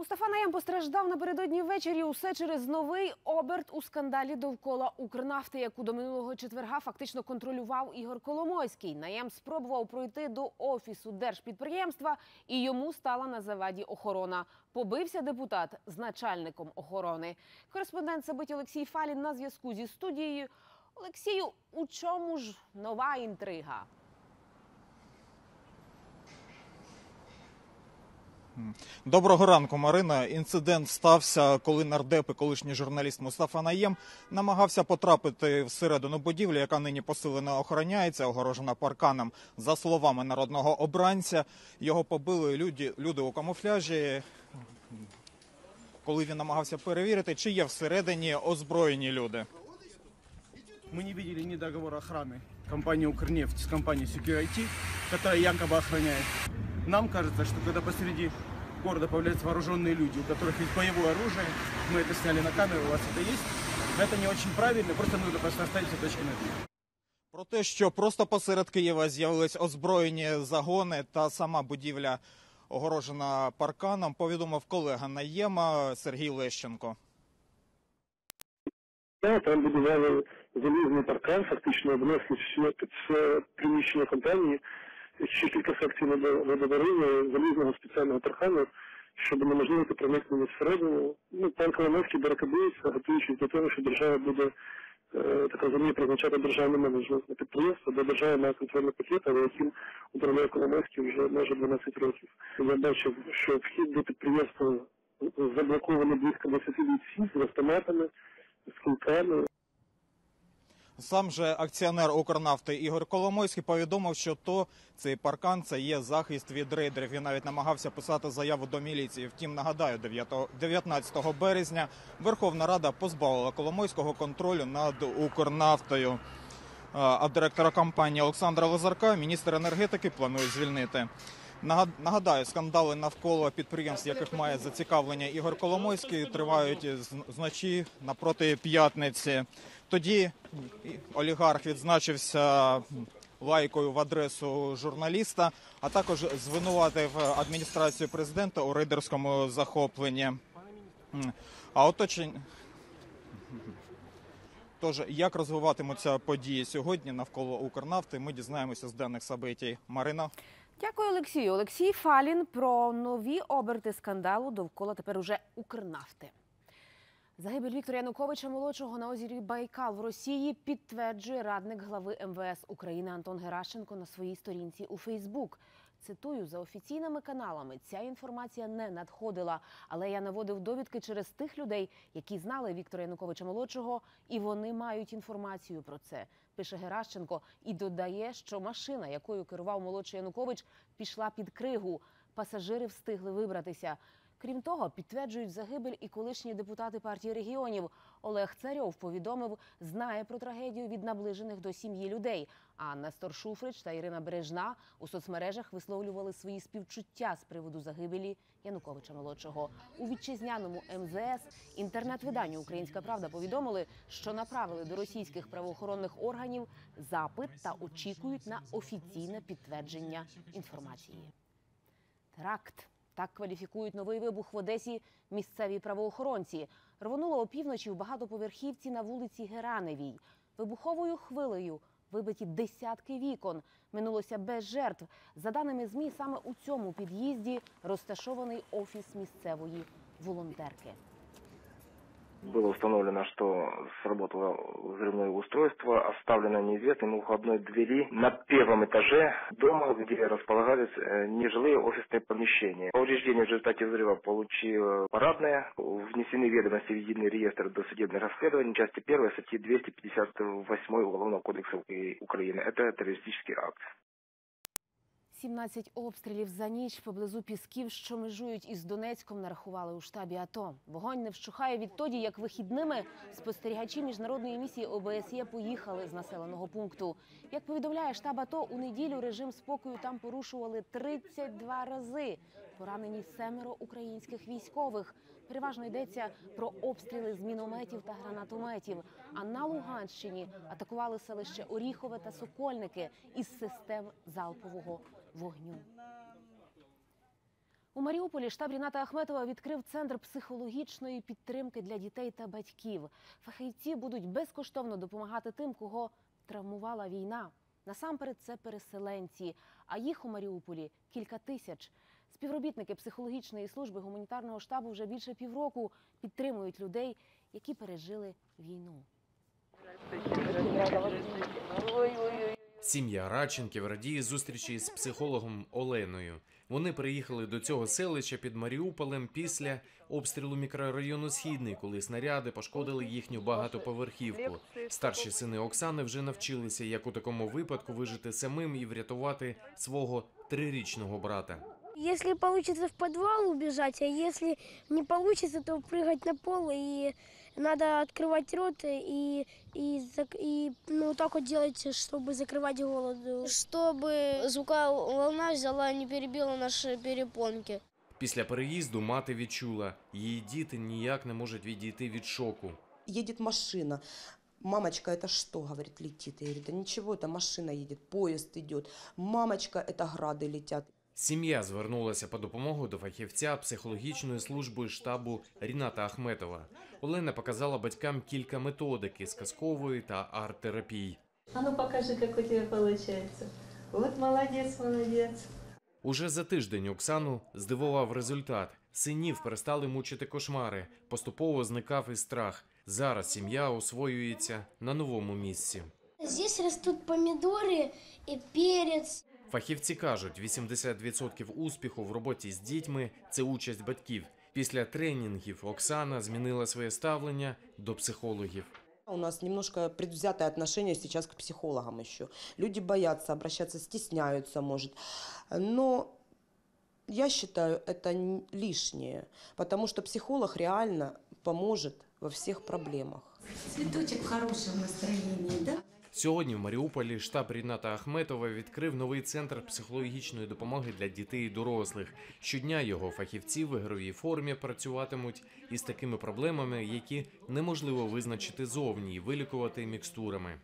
Мустафа Наєм постраждав напередодні ввечері усе через новий оберт у скандалі довкола Укрнафти, яку до минулого четверга фактично контролював Ігор Коломойський. Наєм спробував пройти до офісу держпідприємства, і йому стала на заваді охорона. Побився депутат з начальником охорони. Кореспондент Сабиті Олексій Фалін на зв'язку зі студією. Олексію, у чому ж нова інтрига? Доброго ранку, Марина. Інцидент стався, коли нардеп і колишній журналіст Мустафа Наєм намагався потрапити всередину будівлі, яка нині посилено охороняється, огорожена парканом. За словами народного обранця, його побили люди, люди у камуфляжі. Коли він намагався перевірити, чи є всередині озброєні люди. Мы не видели ни договора охраны компании «Укрнефть» с компанией Security, которая якобы охраняет. Нам кажется, что когда посреди города появляются вооруженные люди, у которых есть боевое оружие, мы это сняли на камеру, у вас это есть, это не очень правильно, просто нужно просто оставить все точки над «и». Про те, що просто посеред Києва з'явились озброєні загони та сама будівля огорожена парканом, повідомив колега Наєма Сергій Лещенко. Да, там будували залізний паркан, фактично обнесли все, все приміщення компанії, ще кілька секцій водо- залізного спеціального паркану, щоб неможливо проникнення всередину. Ну, пан Коломовський барикадується, готуючись до того, що держава буде, е, так розумію, призначати державний менеджмент на підприємство, де держава має контрольний пакет, але яким управляє Коломовський вже майже 12 років. Я бачив, що вхід до підприємства заблокований близько 20 бійців з автоматами, з кульками, Сам же акціонер Укрнафти Ігор Коломойський повідомив, що то цей паркан це є захист від рейдерів. Він навіть намагався писати заяву до міліції. Втім, нагадаю, 9 19 березня Верховна Рада позбавила Коломойського контролю над Укрнафтою. А директора компанії Олександра Лазарка міністр енергетики планує звільнити. Нагад- Нагадаю, скандали навколо підприємств, яких має зацікавлення Ігор Коломойський, тривають зночі напроти п'ятниці. Тоді олігарх відзначився лайкою в адресу журналіста, а також звинуватив адміністрацію президента у рейдерському захопленні. А оточень. Тож, як розвиватимуться події сьогодні навколо Укрнафти, ми дізнаємося з денних событій. Марина. Дякую, Олексію. Олексій Фалін про нові оберти скандалу довкола тепер уже Укрнафти. Загибель Віктора Януковича молодшого на озері Байкал в Росії підтверджує радник глави МВС України Антон Геращенко на своїй сторінці у Фейсбук. Цитую за офіційними каналами. Ця інформація не надходила, але я наводив довідки через тих людей, які знали Віктора Януковича молодшого, і вони мають інформацію про це. Пише Геращенко і додає, що машина, якою керував молодший Янукович, пішла під кригу. Пасажири встигли вибратися. Крім того, підтверджують загибель і колишні депутати партії регіонів. Олег Царьов повідомив, знає про трагедію від наближених до сім'ї людей. А Нестор Шуфрич та Ірина Бережна у соцмережах висловлювали свої співчуття з приводу загибелі Януковича молодшого. У вітчизняному МЗС інтернет-виданню Українська Правда повідомили, що направили до російських правоохоронних органів запит та очікують на офіційне підтвердження інформації. Теракт. Так кваліфікують новий вибух в Одесі місцеві правоохоронці. Рвонуло опівночі в багатоповерхівці на вулиці Гераневій. Вибуховою хвилею вибиті десятки вікон. Минулося без жертв. За даними ЗМІ, саме у цьому під'їзді розташований офіс місцевої волонтерки. Было установлено, что сработало взрывное устройство, оставлено неизвестным у входной двери на первом этаже дома, где располагались э, нежилые офисные помещения. Повреждения в результате взрыва получила парадная. Внесены ведомости в единый реестр досудебных расследований части 1 статьи 258 Уголовного кодекса Укра- Украины. Это террористический акт. 17 обстрілів за ніч поблизу пісків, що межують із Донецьком, нарахували у штабі АТО. Вогонь не вщухає відтоді, як вихідними спостерігачі міжнародної місії ОБСЄ поїхали з населеного пункту. Як повідомляє штаб АТО, у неділю режим спокою там порушували 32 рази. Поранені семеро українських військових. Переважно йдеться про обстріли з мінометів та гранатометів. А на Луганщині атакували селище Оріхове та Сокольники із систем залпового вогню. У Маріуполі штаб Ріната Ахметова відкрив центр психологічної підтримки для дітей та батьків. Фахівці будуть безкоштовно допомагати тим, кого травмувала війна. Насамперед, це переселенці, а їх у Маріуполі кілька тисяч. Співробітники психологічної служби гуманітарного штабу вже більше півроку підтримують людей, які пережили війну. Сім'я Радченків радіє зустрічі з психологом Оленою. Вони приїхали до цього селища під Маріуполем після обстрілу мікрорайону Східний, коли снаряди пошкодили їхню багатоповерхівку. Старші сини Оксани вже навчилися, як у такому випадку вижити самим і врятувати свого трирічного брата. Если получится в подвал убежать, а если не получится, то прыгать на пол и надо открывать рот и, и, зак- и ну, так вот делать, чтобы закрывать голову. Чтобы звуковая волна взяла и не перебила наши перепонки. Після переїзду мати відчула, її діти ніяк не можуть відійти від шоку. едет машина. Мамочка, это что, говорит, летит? Я говорю, да ничего, это машина едет, поезд идет. Мамочка, это грады летят. Сім'я звернулася по допомогу до фахівця психологічної служби штабу Ріната Ахметова. Олена показала батькам кілька методик із казкової та арт-терапій. А ну покажи, как у тебя получается. Вот молодец, молодец. Уже за тиждень Оксану здивував результат. Синів перестали мучити кошмари. Поступово зникав і страх. Зараз сім'я освоюється на новому місці. Здесь растут помидоры и перец. Фахівці кажуть, 80% успіху в роботі з дітьми це участь батьків. Після тренінгів Оксана змінила своє ставлення до психологів. У нас немножко предвзятое отношение сейчас к психологам еще. Люди боятся обращаться, стесняются, может. Но я считаю, это лишнее, потому что психолог реально поможет во всех проблемах. Цветочек в хорошем настроении, да? Сьогодні в Маріуполі штаб Ріната Ахметова відкрив новий центр психологічної допомоги для дітей і дорослих. Щодня його фахівці в ігровій формі працюватимуть із такими проблемами, які неможливо визначити зовні і вилікувати мікстурами.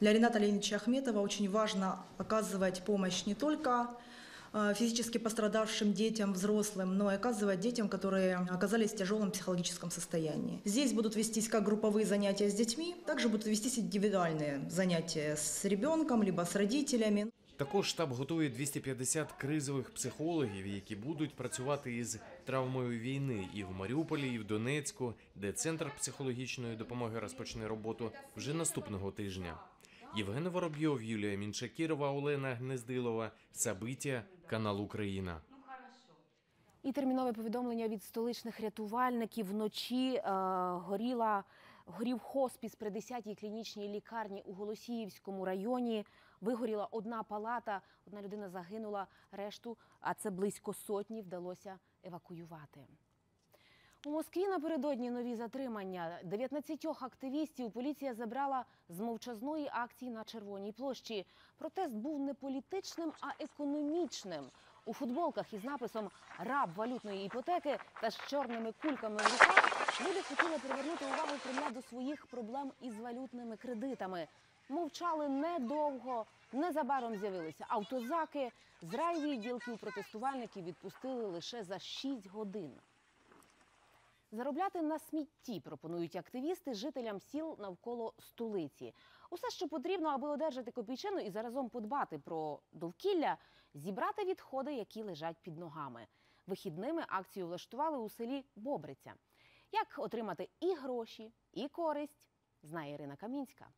Для Рената Леонидовича Ахметова очень важно оказывать помощь не только физически пострадавшим детям, взрослым, но и оказывать детям, которые оказались в тяжелом психологическом состоянии. Здесь будут вестись как групповые занятия с детьми, также будут вестись индивидуальные занятия с ребенком, либо с родителями. Також штаб готує 250 кризових психологів, які будуть працювати із травмою війни і в Маріуполі, і в Донецьку, де центр психологічної допомоги розпочне роботу вже наступного тижня. Євген Воробйов, Юлія Міншакірова, Олена Гнездилова. Сабиття, канал Україна. І термінове повідомлення від столичних рятувальників вночі е, горіла горів хоспіс при 10-й клінічній лікарні у Голосіївському районі. Вигоріла одна палата, одна людина загинула, решту, а це близько сотні, вдалося евакуювати. У Москві напередодні нові затримання. 19 активістів поліція забрала з мовчазної акції на Червоній площі. Протест був не політичним, а економічним. У футболках із написом Раб валютної іпотеки та з чорними кульками в руках люди хотіли привернути увагу Кремля до своїх проблем із валютними кредитами. Мовчали недовго. Незабаром з'явилися автозаки. З райвідділків протестувальників відпустили лише за 6 годин. Заробляти на смітті пропонують активісти жителям сіл навколо столиці. Усе, що потрібно, аби одержати копійчину і заразом подбати про довкілля, зібрати відходи, які лежать під ногами. Вихідними акцію влаштували у селі Бобриця. Як отримати і гроші, і користь, знає Ірина Камінська.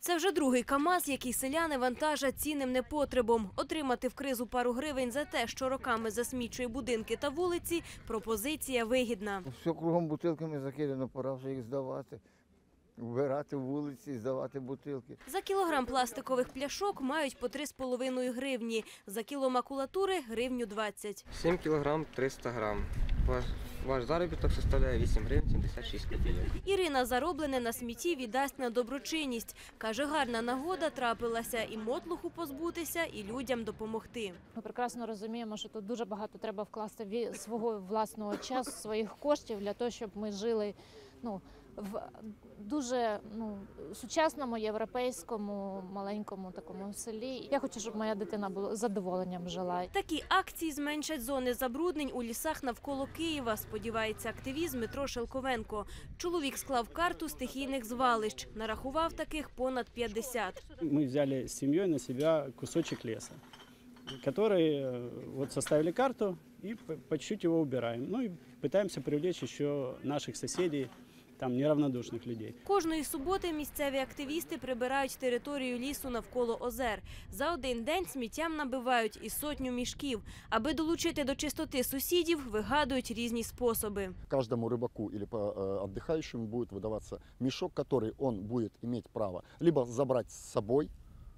Це вже другий КАМАЗ, який селяни вантажать цінним непотребом. Отримати в кризу пару гривень за те, що роками засмічує будинки та вулиці, пропозиція вигідна. Все кругом бутилками закидано, пора вже їх здавати. Вбирати вулиці, здавати бутилки. За кілограм пластикових пляшок мають по 3,5 гривні. За кіло макулатури – гривню 20. 7 кілограм 300 грам. Ваш, ваш заробіток составляє 8 гривень 76 копійок. Ірина зароблене на смітті віддасть на доброчинність. Каже, гарна нагода трапилася і мотлуху позбутися, і людям допомогти. Ми прекрасно розуміємо, що тут дуже багато треба вкласти свого власного часу, своїх коштів для того, щоб ми жили ну, в дуже ну, сучасному європейському маленькому такому селі. Я хочу, щоб моя дитина була з задоволенням жила. Такі акції зменшать зони забруднень у лісах навколо Києва. Сподівається активіст Дмитро Шелковенко. Чоловік склав карту стихійних звалищ. Нарахував таких понад 50. Мы взяли с семьей на себя кусочек леса, который э, вот составили карту и по по чуть-чуть его убираем. Ну и пытаемся привлечь еще наших соседей, там неравнодушных людей. Кожної суботи місцеві активісти прибирають територію лісу навколо озер. За один день сміттям набивають і сотню мішків. Аби долучити до чистоти сусідів, вигадують різні способи. каждому рыбаку или по, э, отдыхающему будет выдаваться мешок, который он будет иметь право либо забрать с собой,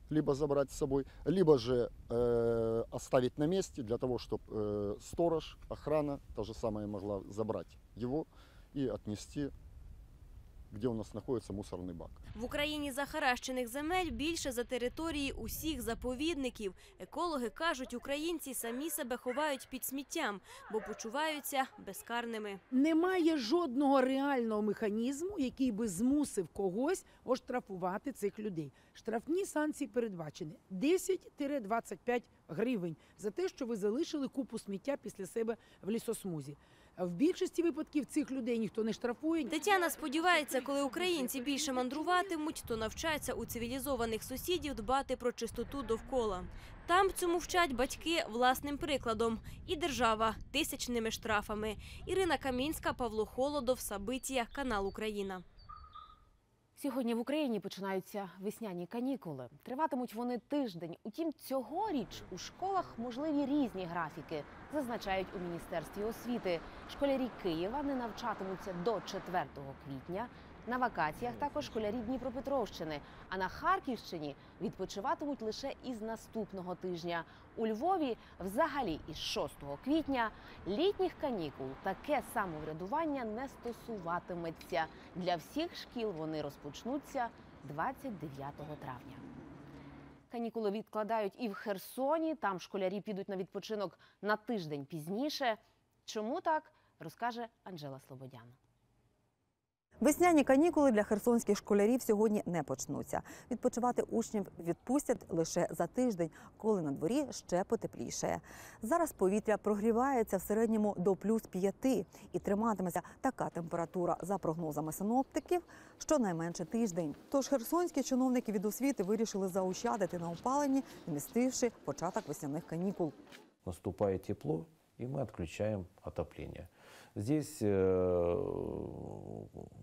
либо забрать с собой, либо же э, оставить на месте для того, чтобы э, сторож, охрана, та же самая могла забрать его и отнести, где у нас находится мусорный бак. В Україні захаращених земель більше за території усіх заповідників. Екологи кажуть, українці самі себе ховають під сміттям, бо почуваються безкарними. Немає жодного реального механізму, який би змусив когось оштрафувати цих людей. Штрафні санкції передбачені 10-25 гривень за те, що ви залишили купу сміття після себе в лісосмузі. В більшості випадків цих людей ніхто не штрафує. Тетяна сподівається, коли українці більше мандруватимуть, то навчаться у цивілізованих сусідів дбати про чистоту довкола. Там цьому вчать батьки власним прикладом і держава тисячними штрафами. Ірина Камінська, Павло Холодов, Сабитія, канал Україна. Сьогодні в Україні починаються весняні канікули. Триватимуть вони тиждень. Утім, цьогоріч у школах можливі різні графіки, зазначають у міністерстві освіти. Школярі Києва не навчатимуться до 4 квітня. На вакаціях також школярі Дніпропетровщини. А на Харківщині відпочиватимуть лише із наступного тижня. У Львові взагалі із 6 квітня літніх канікул таке самоврядування не стосуватиметься. Для всіх шкіл вони розпочнуться 29 травня. Канікули відкладають і в Херсоні. Там школярі підуть на відпочинок на тиждень пізніше. Чому так розкаже Анжела Слободян. Весняні канікули для херсонських школярів сьогодні не почнуться. Відпочивати учнів відпустять лише за тиждень, коли на дворі ще потеплішає. Зараз повітря прогрівається в середньому до плюс 5 і триматиметься така температура за прогнозами синоптиків щонайменше тиждень. Тож херсонські чиновники від освіти вирішили заощадити на опаленні, вмістивши початок весняних канікул. наступает тепло, и мы отключаем отопление. Здесь, э,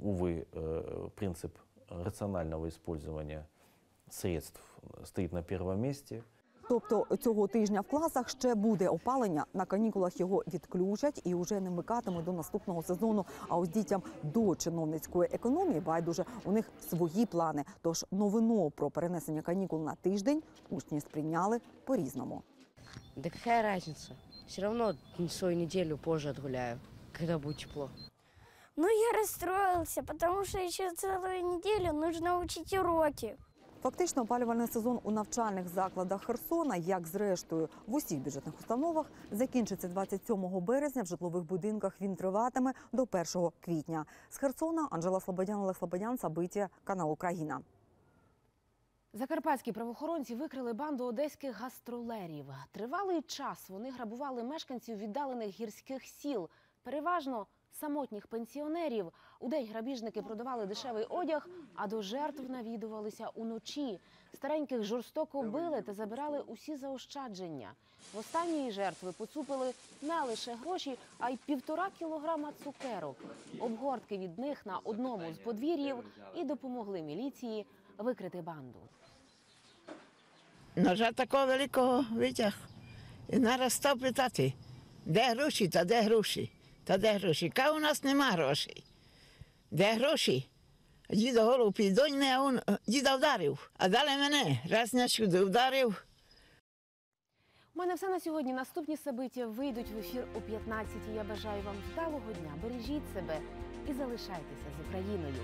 увы, э, принцип рационального использования средств стоит на первом месте. Тобто цього тижня в класах ще буде опалення. На канікулах його відключать і вже не вмикатимуть до наступного сезону. А ось дітям до чиновницької економії байдуже у них свої плани. Тож новину про перенесення канікул на тиждень учні сприйняли по-різному. Да какая разница? Все равно свою неделю позже отгуляю, когда будет тепло. Ну, я расстроился, потому что еще целую неделю нужно учить уроки. Фактично, опалювальний сезон у навчальних закладах Херсона, як зрештою в усіх бюджетних установах, закінчиться 27 березня. В житлових будинках він триватиме до 1 квітня. З Херсона Анжела Слободян, Олег Слободян, Сабиття, канал Україна. Закарпатські правоохоронці викрили банду одеських гастролерів. Тривалий час вони грабували мешканців віддалених гірських сіл, переважно самотніх пенсіонерів. Удень грабіжники продавали дешевий одяг, а до жертв навідувалися уночі. Стареньких жорстоко били та забирали усі заощадження. В останньої жертви поцупили не лише гроші, а й півтора кілограма цукерок. Обгортки від них на одному з подвір'їв і допомогли міліції викрити банду. Ножа такого великого витяг. І зараз став питати, де гроші та де гроші? Та де гроші? Ка у нас нема грошей. Де гроші? Діда голову піддоньне, а он е, діда вдарив. А далі мене раз на сюди вдарив. У мене все на сьогодні. Наступні собиття вийдуть в ефір о 15 Я бажаю вам вдалого дня. Бережіть себе і залишайтеся з Україною.